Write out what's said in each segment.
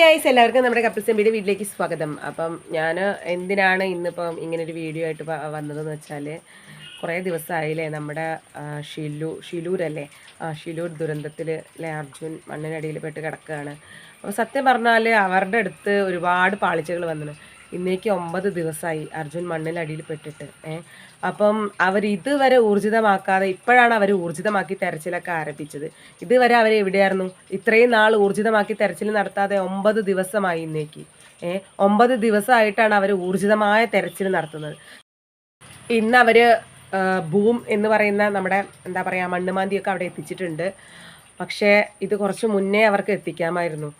Guys എല്ലാവർക്കും നമ്മുടെ couples എംബിയുടെ വീട്ടിലേക്ക് സ്വാഗതം. അപ്പം ഞാൻ എന്തിനാണ് ഇന്നിപ്പം ഒരു വീഡിയോ ആയിട്ട് വന്നതെന്ന് വെച്ചാൽ കുറേ ദിവസമായില്ലേ നമ്മുടെ ഷിലു ഷിലൂരല്ലേ? ആ ഷിലൂർ ദുരന്തത്തിൽ അല്ലേ അർജുൻ മണ്ണിനടിയിൽ പെട്ട് കിടക്കുകയാണ്. അപ്പോൾ സത്യം പറഞ്ഞാൽ അവരുടെ അടുത്ത് ഒരുപാട് പാളിച്ചകൾ വന്നു ഇന്നേക്ക് ഒമ്പത് ദിവസമായി അർജുൻ മണ്ണിൽ അടിയിൽ പെട്ടിട്ട് ഏഹ് അപ്പം അവർ ഇതുവരെ ഊർജിതമാക്കാതെ ഇപ്പോഴാണ് അവർ ഊർജിതമാക്കി തെരച്ചിലൊക്കെ ആരംഭിച്ചത്. ഇതുവരെ അവർ എവിടെയായിരുന്നു? ഇത്രയും നാൾ ഊർജിതമാക്കി തെരച്ചിൽ നടത്താതെ ഒമ്പത് ദിവസമായി ഇന്നേക്ക് ഏഹ് ഒമ്പത് ദിവസമായിട്ടാണ് അവർ ഊർജിതമായ തെരച്ചിൽ നടത്തുന്നത്. ഇന്ന് അവർ ഭൂം എന്ന് പറയുന്ന നമ്മുടെ എന്താ പറയുക മണ്ണുമാന്തിയൊക്കെ അവിടെ എത്തിച്ചിട്ടുണ്ട്. പക്ഷേ ഇത് കുറച്ച് മുന്നേ അവർക്ക് എത്തിക്കാമായിരുന്നു.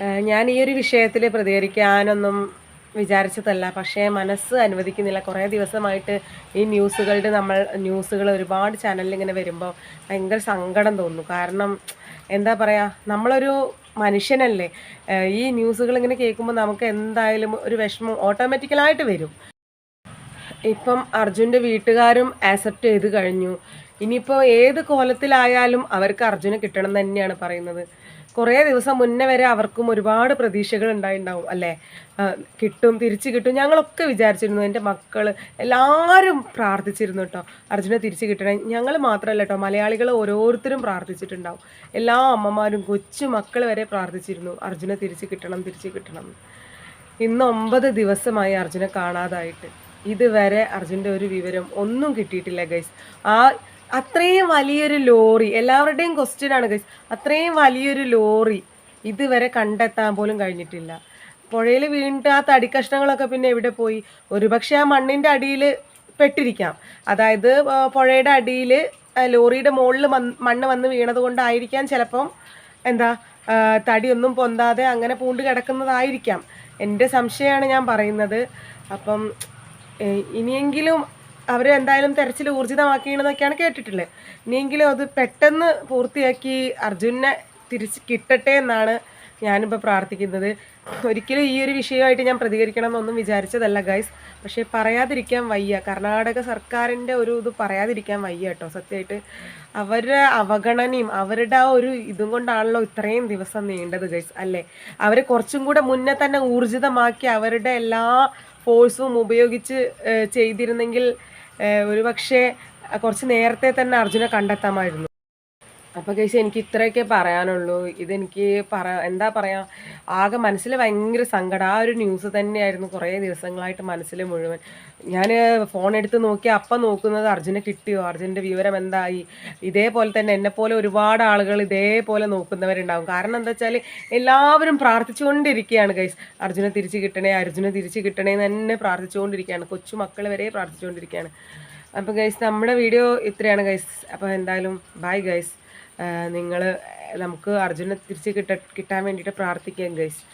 ഞാൻ ഈ ഒരു വിഷയത്തിൽ പ്രതികരിക്കാനൊന്നും വിചാരിച്ചതല്ല. പക്ഷേ മനസ്സ് അനുവദിക്കുന്നില്ല. കുറേ ദിവസമായിട്ട് ഈ ന്യൂസുകളുടെ നമ്മൾ ന്യൂസുകൾ ഒരുപാട് ചാനലിൽ ഇങ്ങനെ വരുമ്പോൾ ഭയങ്കര സങ്കടം തോന്നുന്നു കാരണം എന്താ പറയുക നമ്മളൊരു മനുഷ്യനല്ലേ. ഈ ന്യൂസുകൾ ഇങ്ങനെ കേൾക്കുമ്പോൾ നമുക്ക് എന്തായാലും ഒരു വിഷമം ഓട്ടോമാറ്റിക്കലായിട്ട് വരും. ഇപ്പം അർജുന്റെ വീട്ടുകാരും ആക്സെപ്റ്റ് ചെയ്ത് കഴിഞ്ഞു. ഇനിയിപ്പോൾ ഏത് കോലത്തിലായാലും അവർക്ക് അർജുന കിട്ടണം തന്നെയാണ് പറയുന്നത്. കുറേ ദിവസം മുന്നേ വരെ അവർക്കും ഒരുപാട് പ്രതീക്ഷകൾ ഉണ്ടായിണ്ടാവും അല്ലേ? കിട്ടും തിരിച്ച് കിട്ടും. ഞങ്ങളൊക്കെ വിചാരിച്ചിരുന്നു എന്റെ മക്കൾ എല്ലാവരും പ്രാർത്ഥിച്ചിരുന്നു കേട്ടോ അർജുനെ തിരിച്ചു കിട്ടണേ. ഞങ്ങൾ മാത്രമല്ല കേട്ടോ മലയാളികൾ ഓരോരുത്തരും പ്രാർത്ഥിച്ചിട്ടുണ്ടാവും. എല്ലാ അമ്മമാരും കൊച്ചു മക്കൾ വരെ പ്രാർത്ഥിച്ചിരുന്നു അർജുനെ തിരിച്ചു കിട്ടണം തിരിച്ചു കിട്ടണം. ഇന്ന് ഒമ്പത് ദിവസമായി അർജുനെ കാണാതായിട്ട്. ഇതുവരെ അർജുന്റെ ഒരു വിവരം ഒന്നും കിട്ടിയിട്ടില്ല ഗൈസ്. ആ അത്രയും വലിയൊരു ലോറി എല്ലാവരുടെയും ക്വസ്റ്റ്യൻ ആണ് ഗൈസ് അത്രയും വലിയൊരു ലോറി ഇതുവരെ കണ്ടെത്താൻ പോലും കഴിഞ്ഞിട്ടില്ല. പുഴയിൽ വീണിട്ട് ആ തടി കഷ്ണങ്ങളൊക്കെ പിന്നെ എവിടെ പോയി? ഒരുപക്ഷെ ആ മണ്ണിന്റെ അടിയിൽ പെട്ടിരിക്കാം. അതായത് പുഴയുടെ അടിയിൽ ലോറിയുടെ മുകളിൽ മണ്ണ് വന്ന് വീണത് കൊണ്ടായിരിക്കാം ചിലപ്പം എന്താ തടിയൊന്നും പൊന്താതെ അങ്ങനെ പൂണ്ട് കിടക്കുന്നതായിരിക്കാം. എന്റെ സംശയമാണ് ഞാൻ പറയുന്നത്. അപ്പം ഇനിയെങ്കിലും അവർ എന്തായാലും തെരച്ചിൽ ഊർജിതമാക്കിയെന്നൊക്കെയാണ് കേട്ടിട്ടുള്ളത്. ഇനിയെങ്കിലും അത് പെട്ടെന്ന് പൂർത്തിയാക്കി അർജുനെ തിരിച്ച് കിട്ടട്ടെ എന്നാണ് ഞാനിപ്പോൾ പ്രാർത്ഥിക്കുന്നത്. ഒരിക്കലും ഈ ഒരു വിഷയമായിട്ട് ഞാൻ പ്രതികരിക്കണം എന്നൊന്നും വിചാരിച്ചതല്ല ഗൈസ് പക്ഷേ പറയാതിരിക്കാൻ വയ്യ. കർണാടക സർക്കാരിന്റെ ഒരു ഇത് പറയാതിരിക്കാൻ വയ്യ കേട്ടോ സത്യമായിട്ട്. അവരുടെ അവഗണനയും അവരുടെ ആ ഒരു ഇതും കൊണ്ടാണല്ലോ ഇത്രയും ദിവസം നീണ്ടത് ഗൈസ് അല്ലേ? അവർ കുറച്ചും കൂടെ മുന്നേ തന്നെ ഊർജിതമാക്കി അവരുടെ എല്ലാ ഫോഴ്സും ഉപയോഗിച്ച് ചെയ്തിരുന്നെങ്കിൽ ഏഹ്, ഒരുപക്ഷെ കുറച്ച് നേരത്തെ തന്നെ അർജുനെ കണ്ടെത്താമായിരുന്നു. അപ്പോൾ കേസ് എനിക്ക് ഇത്രയൊക്കെ പറയാനുള്ളൂ. ഇതെനിക്ക് പറ എന്താ പറയാ ആകെ മനസ്സിൽ ഭയങ്കര സങ്കടം. ആ ഒരു ന്യൂസ് തന്നെയായിരുന്നു കുറേ ദിവസങ്ങളായിട്ട് മനസ്സിൽ മുഴുവൻ. ഞാൻ ഫോൺ എടുത്ത് നോക്കി അപ്പം നോക്കുന്നത് അർജുനെ കിട്ടിയോ? അർജുന്റെ വിവരം എന്തായി? ഇതേപോലെ തന്നെ എന്നെപ്പോലെ ഒരുപാട് ആളുകൾ ഇതേപോലെ നോക്കുന്നവരുണ്ടാവും. കാരണം എന്താ വെച്ചാൽ എല്ലാവരും പ്രാർത്ഥിച്ചുകൊണ്ടിരിക്കുകയാണ് ഗൈസ് അർജുനെ തിരിച്ച് കിട്ടണേ അർജുനെ തിരിച്ച് കിട്ടണേ എന്ന് തന്നെ പ്രാർത്ഥിച്ചുകൊണ്ടിരിക്കുകയാണ്. കൊച്ചു മക്കൾ വരെ പ്രാർത്ഥിച്ചുകൊണ്ടിരിക്കുകയാണ്. അപ്പോൾ ഗൈസ് നമ്മുടെ വീഡിയോ ഇത്രയാണ് ഗൈസ് അപ്പോൾ എന്തായാലും ബൈ ഗൈസ് നിങ്ങൾ നമുക്ക് അർജുനെ തിരിച്ച് കിട്ട കിട്ടാൻ വേണ്ടിയിട്ട് പ്രാർത്ഥിക്കാം ഗൈസ്